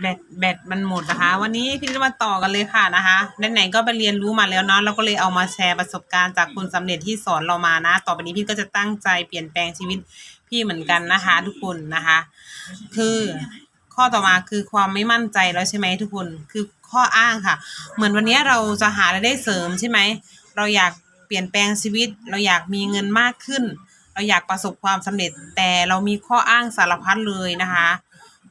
แบตแบตมันหมดนะคะ วันนี้พี่จะมาต่อกันเลยค่ะนะคะไหนๆก็ไปเรียนรู้มาแล้วเนาะเราก็เลยเอามาแชร์ประสบการณ์จากคนสำเร็จที่สอนเรามานะ ต่อไปนี้พี่ก็จะตั้งใจเปลี่ยนแปลงชีวิตพี่เหมือนกันนะคะ ทุกคนนะคะ คือข้อต่อมาคือความไม่มั่นใจแล้วใช่ไหมทุกคนคือข้ออ้างค่ะ เหมือนวันนี้เราจะหารายได้เสริมใช่ไหมเราอยากเปลี่ยนแปลงชีวิต เราอยากมีเงินมากขึ้น เราอยากประสบความสำเร็จแต่เรามีข้ออ้างสารพัดเลยนะคะ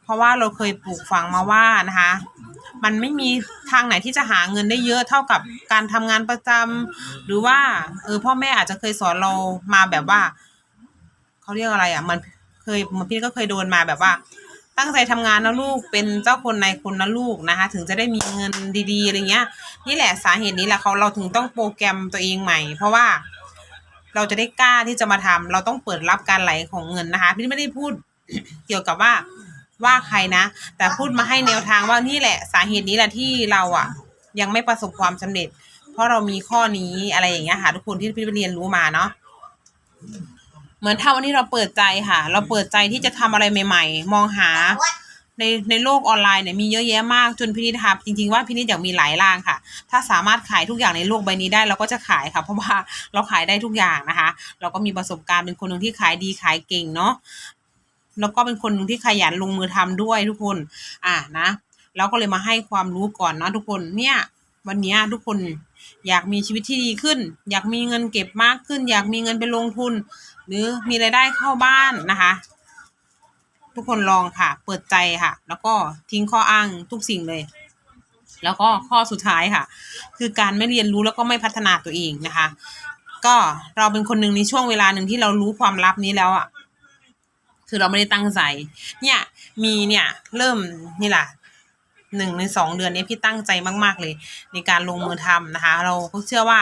เพราะว่าเราเคยปลูกฝังมาว่านะคะ มันไม่มีทางไหนที่จะหาเงินได้เยอะเท่ากับการทำงานประจำหรือว่าเออพ่อแม่อาจจะเคยสอนเรามาแบบว่าเขาเรียกอะไรอะ มันเคยมันพี่ก็เคยโดนมาแบบว่า ตั้งใจทำงานนะลูกเป็นเจ้าคนในายคนนะลูกนะคะ ถึงจะได้มีเงินดีๆอะไรเงี้ย นี่แหละสาเหตุนี้แหละเขาเราถึงต้องโปรแกรมตัวเองใหม่ เพราะว่าเราจะได้กล้าที่จะมาทำเราต้องเปิดรับการไหลของเงินนะคะ พี่ไม่ได้พูดเกี่ยวกับว่า ว่าใครนะ แต่พูดมาให้แนวทางว่านี่แหละสาเหตุนี้แหละที่เราอะ ยังไม่ประสบความสำเร็จ เพราะเรามีข้อนี้อะไรอย่างเงี้ยค่ะทุกคนที่พี่ไปเรียนรู้มาเนาะเหมือนถ้าวันนี้เราเปิดใจค่ะ เราเปิดใจที่จะทำอะไรใหม่ ๆ มองหาในในโลกออนไลน์เนี่ยมีเยอะแยะมากจนพินิจครับจริงๆว่าพินิจอยากมีหลายร่างค่ะ ถ้าสามารถขายทุกอย่างในโลกใบนี้ได้เราก็จะขายค่ะ เพราะว่าเราขายได้ทุกอย่างนะคะ เราก็มีประสบการณ์เป็นคนหนึ่งที่ขายดีขายเก่งเนาะ แล้วก็เป็นคนหนึ่งที่ขยันลงมือทำด้วยทุกคน อะนะแล้วก็เลยมาให้ความรู้ก่อนนะทุกคนเนี่ย วันนี้ทุกคนอยากมีชีวิตที่ดีขึ้น อยากมีเงินเก็บมากขึ้น อยากมีเงินไปลงทุน หรือมีรายได้เข้าบ้านนะคะ ทุกคนลองค่ะ เปิดใจค่ะ แล้วก็ทิ้งข้ออ้างทุกสิ่งเลย แล้วก็ข้อสุดท้ายค่ะ คือการไม่เรียนรู้แล้วก็ไม่พัฒนาตัวเองนะคะ ก็เราเป็นคนหนึ่งในช่วงเวลาหนึ่งที่เรารู้ความลับนี้แล้วอะ คือเราไม่ได้ตั้งใจ เนี่ยมีเนี่ยเริ่มนี่แหละหนึ่งในสองเดือนนี้พี่ตั้งใจมาก ๆ เลย ในการลงมือทำนะคะ เราก็เชื่อว่า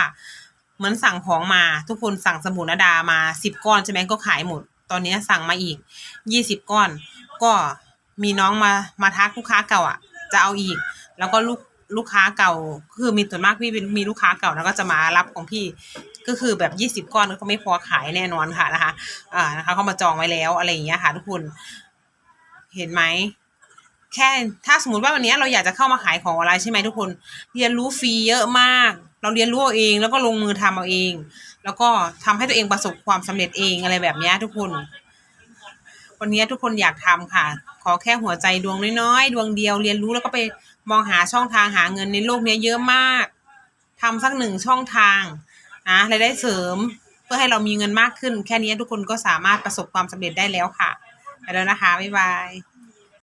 เหมือนสั่งของมาทุกคนสั่งสบู่นาดามาสิบก้อนใช่ไหมก็ขายหมด ตอนนี้สั่งมาอีกยี่สิบก้อน ก็มีน้องมามาทักลูกค้าเก่าอะ จะเอาอีก แล้วก็ลูก ลูกค้าเก่า คือมีส่วนมากพี่เป็นมีลูกค้าเก่าแล้วก็จะมารับของพี่ก็คือแบบยี่สิบก้อนก็ไม่พอขายแน่นอนค่ะนะคะอ่านะคะเขามาจองไว้แล้วอะไรอย่างเงี้ยค่ะทุกคน เห็นไหมแค่ถ้าสมมติว่าวันนี้เราอยากจะเข้ามาขายของออนไลน์ใช่ไหมทุกคน เรียนรู้ฟรีเยอะมาก เราเรียนรู้เอาเอง แล้วก็ลงมือทำเอาเอง แล้วก็ทำให้ตัวเองประสบความสำเร็จเองอะไรแบบนี้ทุกคน วันนี้ทุกคนอยากทำค่ะ ขอแค่หัวใจดวงน้อยๆ ดวงเดียวเรียนรู้แล้วก็ไปมองหาช่องทางหาเงินในโลกนี้เยอะมากทำสักหนึ่งช่องทางนะรายได้เสริมเพื่อให้เรามีเงินมากขึ้น แค่นี้ทุกคนก็สามารถประสบความสำเร็จได้แล้วค่ะไปแล้วนะคะบ๊ายบาย